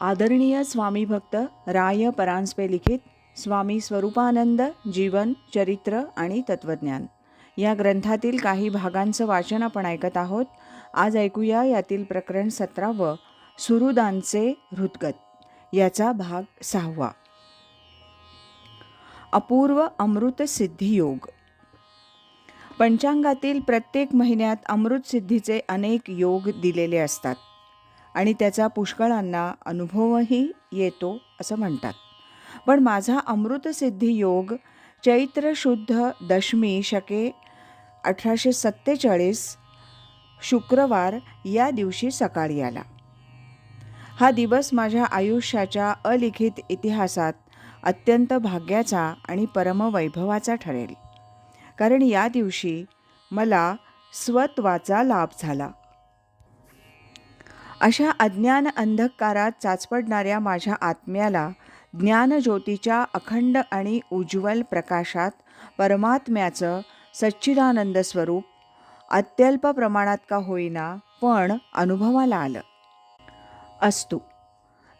आदरणीय स्वामी भक्त राय परांजपे लिखित स्वामी स्वरूपानंद जीवन चरित्र आणि तत्वज्ञान. या ग्रंथातील काही भागांचं वाचन आपण ऐकत आहोत. आज ऐकूया यातील प्रकरण सतरावं सुहृदांचे हृदगत. याचा भाग सहावा. अपूर्व अमृत सिद्धियोग पंचांगातील प्रत्येक महिन्यात अमृत सिद्धीचे अनेक योग दिलेले असतात. आणि त्याचा पुष्कळांना अनुभवही येतो असं म्हणतात. पण माझा अमृतसिद्धी योग चैत्र शुद्ध दशमी शके अठराशे सत्तेचाळीस शुक्रवार या दिवशी सकाळी आला. हा दिवस माझ्या आयुष्याच्या अलिखित इतिहासात अत्यंत भाग्याचा आणि परमवैभवाचा ठरेल. कारण या दिवशी मला स्वत्वाचा लाभ झाला. अशा अज्ञान अंधकारात चाचपडणाऱ्या माझ्या आत्म्याला ज्ञानज्योतीच्या अखंड आणि उज्ज्वल प्रकाशात परमात्म्याचं सच्चिदानंद स्वरूप अत्यल्प प्रमाणात का होईना पण अनुभवाला आलं. असतो.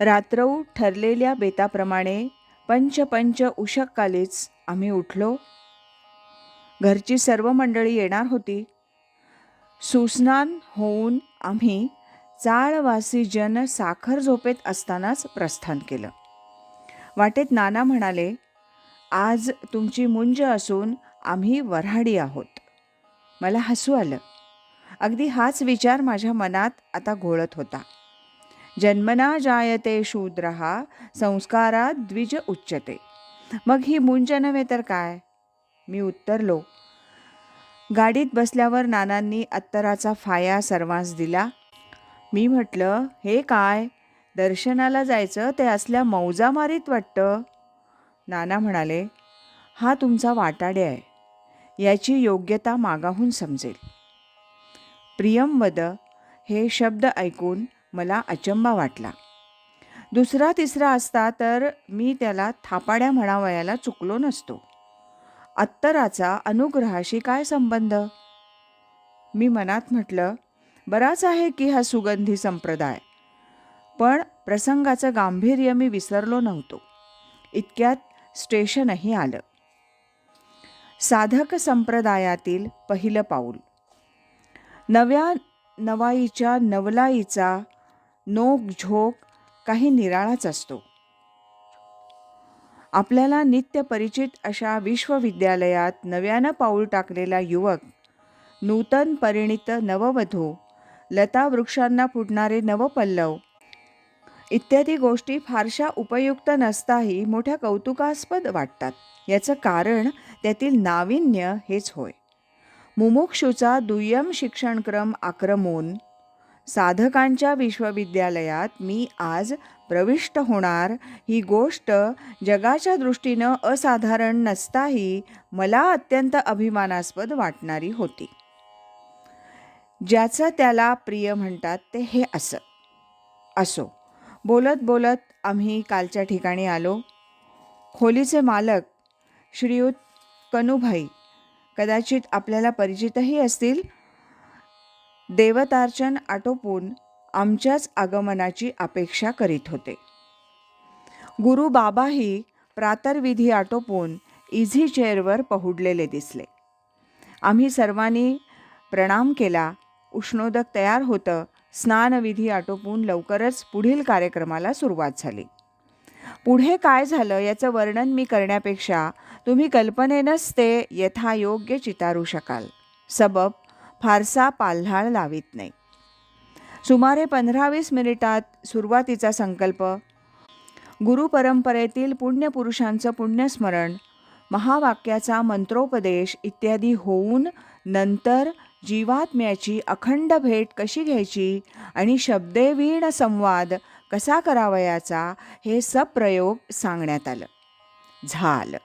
रात्रऊ ठरलेल्या बेताप्रमाणे पंचपंच उशककालीच आम्ही उठलो. घरची सर्व मंडळी येणार होती. सुस्नान होऊन आम्ही चाळवासी जन साखर झोपेत असतानाच प्रस्थान केलं. वाटेत नाना म्हणाले आज तुमची मुंज असून आम्ही वऱ्हाडी आहोत. मला हसू आलं. अगदी हाच विचार माझ्या मनात आता घोळत होता. जन्मना जायते शूद्रहा संस्कारात द्विज उच्चते मग ही मुंज नव्हे तर काय? मी उत्तरलो. गाडीत बसल्यावर नानांनी अत्तराचा फाया सर्वांस दिला. मी म्हटलं हे काय? दर्शनाला जायचं ते असल्या मौजा मारीत वाटतं. नाना म्हणाले हा तुमचा वाटाडे आहे. याची योग्यता मागाहून समजेल. प्रियमवद हे शब्द ऐकून मला अचंबा वाटला. दुसरा तिसरा असता तर मी त्याला थापाड्या म्हणावयाला चुकलो नसतो. अत्तराचा अनुग्रहाशी काय संबंध? मी मनात म्हटलं बराच आहे की हा सुगंधी संप्रदाय. पण प्रसंगाचं गांभीर्य मी विसरलो नव्हतो. इतक्यात स्टेशनही आलं. साधक संप्रदायातील पहिलं पाऊल. नव्या नवाईच्या नवलाईचा नोक झोक काही निराळाच असतो. आपल्याला नित्य परिचित अशा विश्वविद्यालयात नव्यानं पाऊल टाकलेला युवक नूतन परिणित नववधू लता वृक्षांना फुटणारे नवपल्लव. इत्यादी गोष्टी फारशा उपयुक्त नसताही मोठ्या कौतुकास्पद वाटतात. याचं कारण त्यातील नाविन्य हेच होय. मुमुक्षूचा दुय्यम शिक्षणक्रम आक्रमून साधकांच्या विश्वविद्यालयात मी आज प्रविष्ट होणार ही गोष्ट जगाच्या दृष्टीनं असाधारण नसताही मला अत्यंत अभिमानास्पद वाटणारी होती. ज्याचं त्याला प्रिय म्हणतात ते हे असं. असो बोलत बोलत आम्ही कालच्या ठिकाणी आलो. खोलीचे मालक श्रीयुत कनुभाई कदाचित आपल्याला परिचितही असतील. देवतार्चन आटोपून आमच्याच आगमनाची अपेक्षा करीत होते. गुरु बाबाही प्रातर्विधी आटोपून इझी चेअरवर पहुडलेले दिसले. आम्ही सर्वांनी प्रणाम केला उष्णोदक तयार होतं. स्नानविधी आटोपून लवकरच पुढील कार्यक्रमाला सुरुवात झाली. पुढे काय झालं याचं वर्णन मी करण्यापेक्षा तुम्ही कल्पनेनंच ते यथायोग्य चितारू शकाल. सबब फारसा पाल्हाळ लावित नाही. सुमारे पंधरा वीस मिनिटात सुरुवातीचा संकल्प गुरुपरंपरेतील पुण्यपुरुषांचं पुण्यस्मरण महावाक्याचा मंत्रोपदेश इत्यादी होऊन नंतर जीवात्म्याची अखंड भेट कशी घ्यायची आणि शब्देवीण संवाद कसा करावयाचा हे सप्रयोग सांगण्यात आलं. झालं.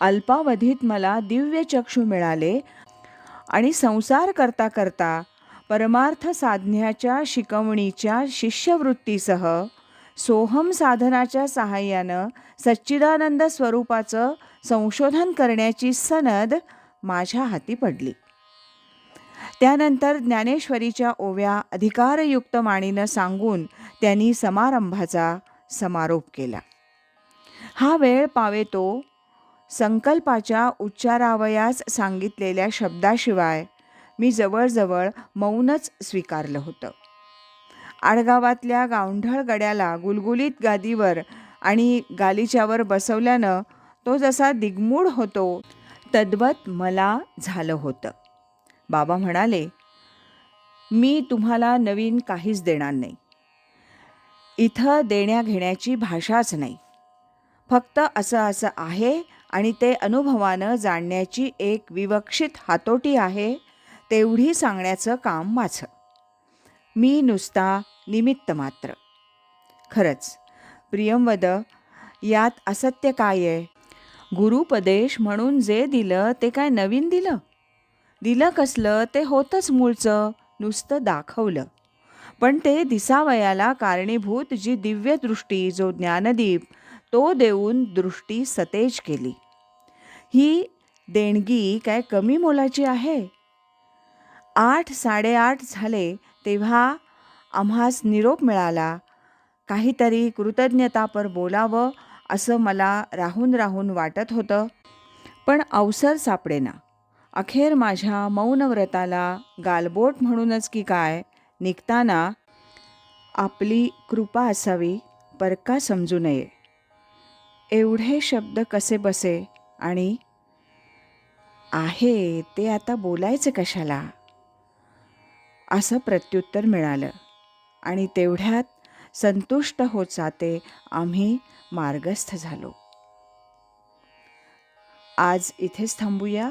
अल्पावधीत मला दिव्य चक्षु मिळाले आणि संसार करता करता परमार्थ साधण्याच्या शिकवणीच्या शिष्यवृत्तीसह सोहम साधनाच्या सहाय्यानं सच्चिदानंद स्वरूपाचं संशोधन करण्याची सनद माझ्या हाती पडली. त्यानंतर ज्ञानेश्वरीच्या ओव्या अधिकारयुक्त माणीनं सांगून त्यांनी समारंभाचा समारोप केला. हा वेळ पावेतो संकल्पाच्या उच्चारावयास सांगितलेल्या शब्दाशिवाय मी जवळजवळ मौनच स्वीकारलं होतं. आडगावातल्या गावंढळ गड्याला गुलगुलीत गादीवर आणि गालिच्यावर बसवल्यानं तो जसा दिग्मूढ होतो तद्वत मला झालं होतं. बाबा म्हणाले मी तुम्हाला नवीन काहीच देणार नाही. इथं देण्याघेण्याची भाषाच नाही. फक्त असं असं आहे आणि ते अनुभवानं जाणण्याची एक विवक्षित हातोटी आहे तेवढी सांगण्याचं काम माझं. मी नुसता निमित्त मात्र. खरंच प्रियंवद यात असत्य काय आहे? गुरुपदेश म्हणून जे दिलं ते काय नवीन दिलं? दिलं कसलं ते होतंच मूळचं नुसतं दाखवलं. पण ते दिसावयाला कारणीभूत जी दिव्यदृष्टी जो ज्ञानदीप तो देऊन दृष्टी सतेज केली. ही देणगी काय कमी मोलाची आहे? आठ साडेआठ झाले तेव्हा आम्हास निरोप मिळाला. काहीतरी कृतज्ञतापर बोलावं असं मला राहून राहून वाटत होतं पण अवसर सापडेना. अखेर माझ्या मौनव्रताला गालबोट म्हणूनच की काय निघताना आपली कृपा असावी परका समजू नये. एवढे शब्द कसे बसे आणि आहे ते आता बोलायचं कशाला? असं प्रत्युत्तर मिळालं आणि तेवढ्यात संतुष्ट होत जाते आम्ही मार्गस्थ झालो. आज इथेच थांबूया.